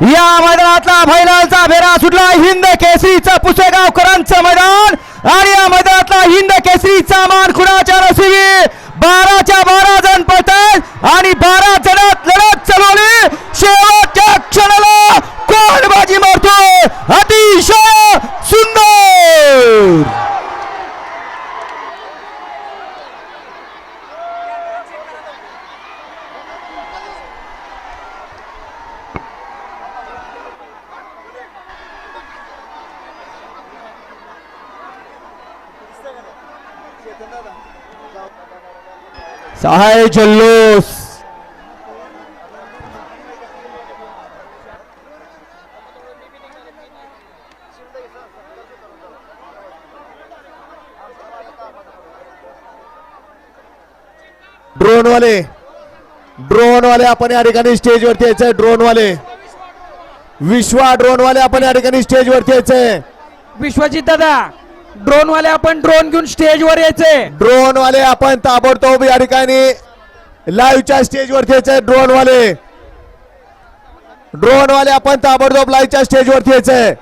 या मैदानातला भैलालचा भेरा सुटला. हिंद केसरीचा पुसेगावकरांचं मैदान. आणि या मैदानातला हिंद केसरीचा मान खुणाच्या नशिबी बाराच्या बारा जण पळतात आणि सहाय जल्लोष। ड्रोन वाले ड्रोन वाले आपण या ठिकाणी स्टेज वरती यायचंय ड्रोन वाले विश्वा ड्रोन वाले आपण या ठिकाणी स्टेज वरती यायचंय. विश्वजित दादा ड्रोन वाले आपण ड्रोन घेऊन स्टेज वर यायचे. ड्रोन वाले आपण ताबडतोब या ठिकाणी लाईव्हच्या स्टेज वरती यायचंय ड्रोन वाले ड्रोन वाले आपण ताबडतोब लाईव्हच्या स्टेज वरती यायचंय